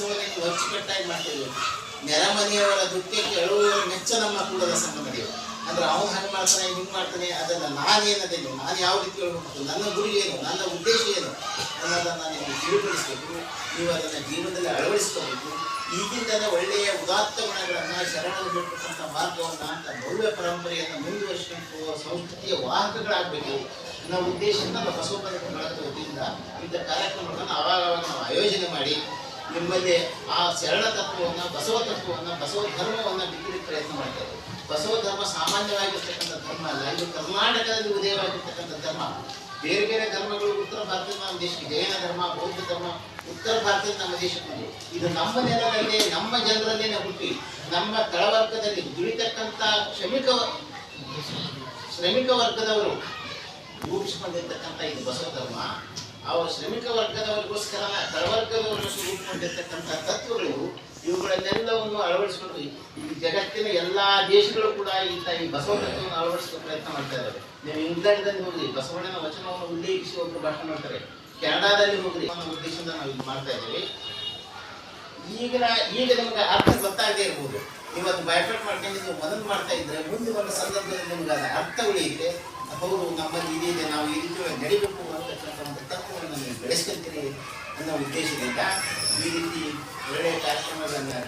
ನೀವು ಅಚ್ಚುಕಟ್ಟಾಗಿ ಮಾಡ್ತಿದ್ವಿ. ನೆರೆಮನೆಯವರ ದುಃಖಕ್ಕೆ ಅಳುವವರ ಮೆಚ್ಚ ನಮ್ಮ ಕೂಡದ ಸಂಬಂಧ ನಡೆಯುವ ಅಂದ್ರೆ ಅವನು ಹಂಗೆ ಮಾಡ್ತಾನೆ, ಹಿಂಗೆ ಮಾಡ್ತಾನೆ ಅದನ್ನು ನಾನೇನದೇನು ನಾನು ಯಾವ ರೀತಿ ಹೇಳ್ಬೇಕು? ನನ್ನ ಗುರಿ ಏನು? ನನ್ನ ಉದ್ದೇಶ ಏನು? ಅನ್ನೋದನ್ನು ನಿಮಗೆ ತಿಳಿಪಡಿಸಬೇಕು ನೀವು ಅದನ್ನು ಜೀವನದಲ್ಲಿ ಅಳವಡಿಸ್ಕೋಬೇಕು. ಈಗಿಂದಲೇ ಒಳ್ಳೆಯ ಉದಾತ್ತ ಗುಣಗಳನ್ನು ಶರಣರು ಬಿಡ್ತಕ್ಕಂಥ ಮಾರ್ಗವನ್ನು ಅಂತ ಭವ್ಯ ಪರಂಪರೆಯನ್ನು ಮುಂದುವರಿಸಿಕೊಂಡು ಸಂಸ್ಕೃತಿಯ ವಾಹಕಗಳಾಗಬೇಕು ಅನ್ನೋ ಉದ್ದೇಶದಿಂದ ನಮ್ಮ ಬಸವ ಇಂಥ ಕಾರ್ಯಕ್ರಮಗಳನ್ನು ಆವಾಗ ನಾವು ಆಯೋಜನೆ ಮಾಡಿ ನಿಮ್ಮಲ್ಲಿ ಆ ಶರಣ ತತ್ವವನ್ನು ಬಸವ ತತ್ವವನ್ನು ಬಸವ ಧರ್ಮವನ್ನು ಬಿತ್ತಲಿಕ್ಕೆ ಪ್ರಯತ್ನ ಮಾಡ್ತಾರೆ. ಬಸವ ಧರ್ಮ ಸಾಮಾನ್ಯವಾಗಿರ್ತಕ್ಕಂಥ ಧರ್ಮ ಅಲ್ಲ, ಇದು ಕರ್ನಾಟಕದಲ್ಲಿ ಉದಯವಾಗಿರ್ತಕ್ಕಂಥ ಧರ್ಮ. ಬೇರೆ ಬೇರೆ ಧರ್ಮಗಳು ಉತ್ತರ ಭಾರತದ ನಮ್ಮ ದೇಶಕ್ಕೆ ಜೈನ ಧರ್ಮ, ಬೌದ್ಧ ಧರ್ಮ, ಉತ್ತರ ಭಾರತದ ನಮ್ಮ ದೇಶಕ್ಕೆ ಇದು ನಮ್ಮ ನೆಲದಲ್ಲಿ, ನಮ್ಮ ಜನರಲ್ಲೇ ಹುಟ್ಟಿ, ನಮ್ಮ ತಳವರ್ಗದಲ್ಲಿ ದುಡಿತಕ್ಕಂಥ ಶ್ರಮಿಕ ಶ್ರಮಿಕ ವರ್ಗದವರು ರೂಪಿಸಿಕೊಂಡಿರ್ತಕ್ಕಂಥ ಇದು ಬಸವ ಧರ್ಮ ಅವರು ಶ್ರಮಿಕ ವರ್ಗದವರಿಗೋಸ್ಕರ ತಳವರ್ಗದವರು ರೂಪಿಸಿಕೊಂಡಿರ್ತಕ್ಕಂಥ ತತ್ವಗಳು ಇವುಗಳನ್ನೆಲ್ಲವನ್ನು ಅಳವಡಿಸಿಕೊಂಡು ಈ ಜಗತ್ತಿನ ಎಲ್ಲಾ ದೇಶಗಳು ಕೂಡ ಇಂಥ ಈ ಬಸವ ತತ್ವವನ್ನು ಅಳವಡಿಸುವ ಪ್ರಯತ್ನ ಮಾಡ್ತಾ ಇದ್ದಾರೆ. ನೀವು ಇಂಗ್ಲೆಂಡ್ದಲ್ಲಿ ಹೋಗಿ ಬಸವಣ್ಣನ ವಚನವನ್ನು ಉಲ್ಲೇಖಿಸಿ ಒಬ್ಬರು ಭಾಷಣ ಮಾಡ್ತಾರೆ. ಕೆನಡಾದಲ್ಲಿ ಹೋಗಿ ಅನ್ನೋ ಉದ್ದೇಶದಿಂದ ನಾವು ಇದು ಮಾಡ್ತಾ ಇದ್ದೀವಿ. ಈಗಿನ ಈಗ ನಿಮ್ಗೆ ಅರ್ಥ ಗೊತ್ತಾಗದೇ ಇರ್ಬೋದು. ಅದು ಬೈಫಟ್ ಮಾಡ್ಕೊಂಡು ನೀವು ಮೊದಲು ಮಾಡ್ತಾ ಇದ್ರೆ ಮುಂದೆ ಒಂದು ಸಂದರ್ಭದಲ್ಲಿ ನಿಮ್ಗೆ ಅದು ಅರ್ಥ ಉಳಿಯುತ್ತೆ. ಹೌದು, ನಮ್ಮಲ್ಲಿ ಇದಿದೆ, ನಾವು ಈ ರೀತಿ ನಡಿಬೇಕು ಅಂತಕ್ಕಂಥ ಒಂದು ತತ್ವವನ್ನು ನೀವು ಬೆಳೆಸ್ಕೊಂತೀರಿ ಅನ್ನೋ ಉದ್ದೇಶದಿಂದ ಈ ರೀತಿ ಒಳ್ಳೆಯ ಕಾರ್ಯಕ್ರಮಗಳನ್ನು